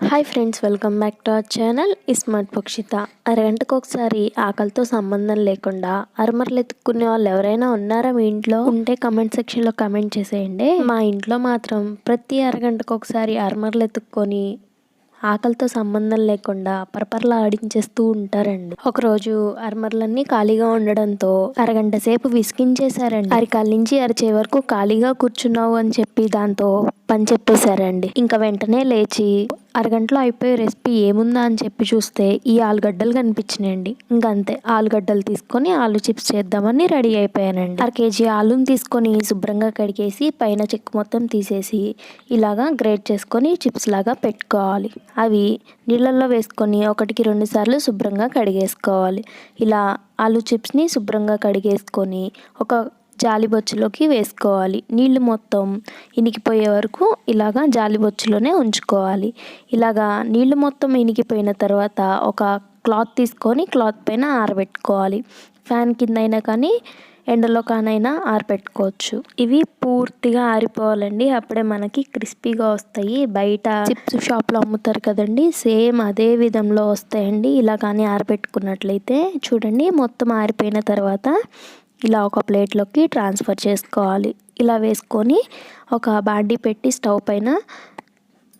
Hi friends welcome back to our channel smart పక్షిత అరగంటకు ఒకసారి ఆకలితో సంబంధం లేకుండా అరమరలు ఎత్తుక్కునే వాళ్ళు ఎవరైనా ఉన్నారా మీ ఇంట్లో? ఉంటే కమెంట్ సెక్షన్లో కమెంట్ చేసేయండి. మా ఇంట్లో మాత్రం ప్రతి అరగంటకు ఒకసారి అరమరలు ఎత్తుక్కొని ఆకలితో సంబంధం లేకుండా పరపరలా ఆడించేస్తూ ఉంటారండి. ఒకరోజు అరమర్లన్నీ ఖాళీగా ఉండడంతో అరగంట సేపు విసిగించేశారండి. అరికాల నుంచి అరిచే వరకు ఖాళీగా కూర్చున్నావు అని చెప్పి దాంతో పని చెప్పేశారండి. ఇంకా వెంటనే లేచి అరగంటలో అయిపోయే రెసిపీ ఏముందా అని చెప్పి చూస్తే ఈ ఆలుగడ్డలు కనిపించినాయండి. ఇంకంతే. అంతే ఆలుగడ్డలు తీసుకొని ఆలు చిప్స్ చేద్దామని రెడీ అయిపోయానండి. అర కేజీ ఆలుని తీసుకొని శుభ్రంగా కడిగేసి పైన చెక్కు మొత్తం తీసేసి ఇలాగా గ్రేట్ చేసుకొని చిప్స్ లాగా పెట్టుకోవాలి. అవి నీళ్ళల్లో వేసుకొని ఒకటికి రెండు సార్లు శుభ్రంగా కడిగేసుకోవాలి. ఇలా ఆలు చిప్స్ని శుభ్రంగా కడిగేసుకొని ఒక జాలి బొచ్చులోకి వేసుకోవాలి. నీళ్ళు మొత్తం ఇనికిపోయే వరకు ఇలాగా జాలిబొచ్చులోనే ఉంచుకోవాలి. ఇలాగా నీళ్ళు మొత్తం ఇనికిపోయిన తర్వాత ఒక క్లాత్ తీసుకొని క్లాత్ పైన ఆరబెట్టుకోవాలి. ఫ్యాన్ కింద అయినా కానీ ఎండలో కానైనా ఆరబెట్టుకోవచ్చు. ఇవి పూర్తిగా ఆరిపోవాలండి. అప్పుడే మనకి క్రిస్పీగా వస్తాయి. బయట చిప్స్ షాప్లో అమ్ముతారు కదండి సేమ్ అదే విధంలో వస్తాయండి. ఇలా కానీ ఆరబెట్టుకున్నట్లయితే చూడండి మొత్తం ఆరిపోయిన తర్వాత ఇలా ఒక ప్లేట్లోకి ట్రాన్స్ఫర్ చేసుకోవాలి. ఇలా వేసుకొని ఒక బాండీ పెట్టి స్టవ్ పైన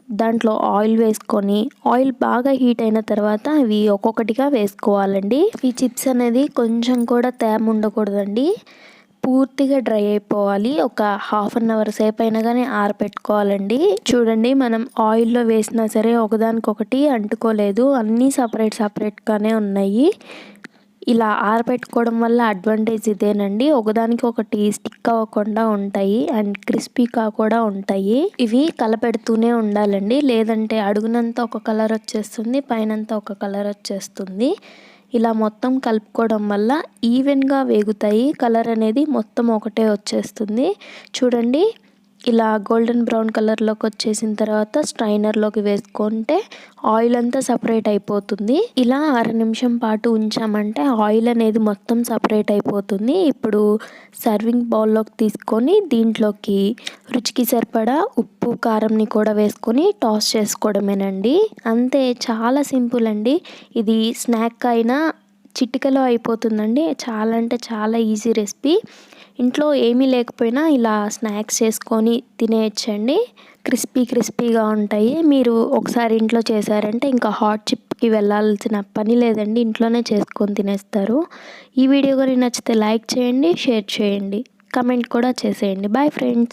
దాంట్లో ఆయిల్ వేసుకొని ఆయిల్ బాగా హీట్ అయిన తర్వాత అవి ఒక్కొక్కటిగా వేసుకోవాలండి. ఈ చిప్స్ అనేది కొంచెం కూడా తేమ ఉండకూడదండి. పూర్తిగా డ్రై అయిపోవాలి. ఒక హాఫ్ అన్ అవర్ సేపు అయినా కానీ ఆరపెట్టుకోవాలండి. చూడండి మనం ఆయిల్లో వేసినా సరే ఒకదానికొకటి అంటుకోలేదు. అన్నీ సపరేట్ సపరేట్గానే ఉన్నాయి. ఇలా ఆరబెట్టుకోవడం వల్ల అడ్వాంటేజ్ ఇదేనండి. ఒకదానికి ఒకటి స్టిక్ అవ్వకుండా ఉంటాయి అండ్ క్రిస్పీగా కూడా ఉంటాయి. ఇవి కలపెడుతూనే ఉండాలండి. లేదంటే అడుగునంతా ఒక కలర్ వచ్చేస్తుంది పైనంతా ఒక కలర్ వచ్చేస్తుంది. ఇలా మొత్తం కలుపుకోవడం వల్ల ఈవెన్గా వేగుతాయి. కలర్ అనేది మొత్తం ఒకటే వచ్చేస్తుంది. చూడండి ఇలా గోల్డెన్ బ్రౌన్ కలర్లోకి వచ్చేసిన తర్వాత స్ట్రైనర్లోకి వేసుకుంటే ఆయిల్ అంతా సపరేట్ అయిపోతుంది. ఇలా అర నిమిషం పాటు ఉంచామంటే ఆయిల్ అనేది మొత్తం సపరేట్ అయిపోతుంది. ఇప్పుడు సర్వింగ్ బౌల్లోకి తీసుకొని దీంట్లోకి రుచికి సరిపడా ఉప్పు కారంని కూడా వేసుకొని టాస్ చేసుకోవడమేనండి. అంతే చాలా సింపుల్ అండి. ఇది స్నాక్ అయినా చిటికలో అయిపోతుందండి. చాలా అంటే చాలా ఈజీ రెసిపీ. ఇంట్లో ఏమీ లేకపోయినా ఇలా స్నాక్స్ చేసుకొని తినేయచ్చండి. క్రిస్పీ క్రిస్పీగా ఉంటాయి. మీరు ఒకసారి ఇంట్లో చేశారంటే ఇంకా హాట్ చిప్కి వెళ్ళాల్సిన పని లేదండి. ఇంట్లోనే చేసుకొని తినేస్తారు. ఈ వీడియో కానీ నచ్చితే లైక్ చేయండి షేర్ చేయండి. కమెంట్ కూడా చేసేయండి. Bye friends.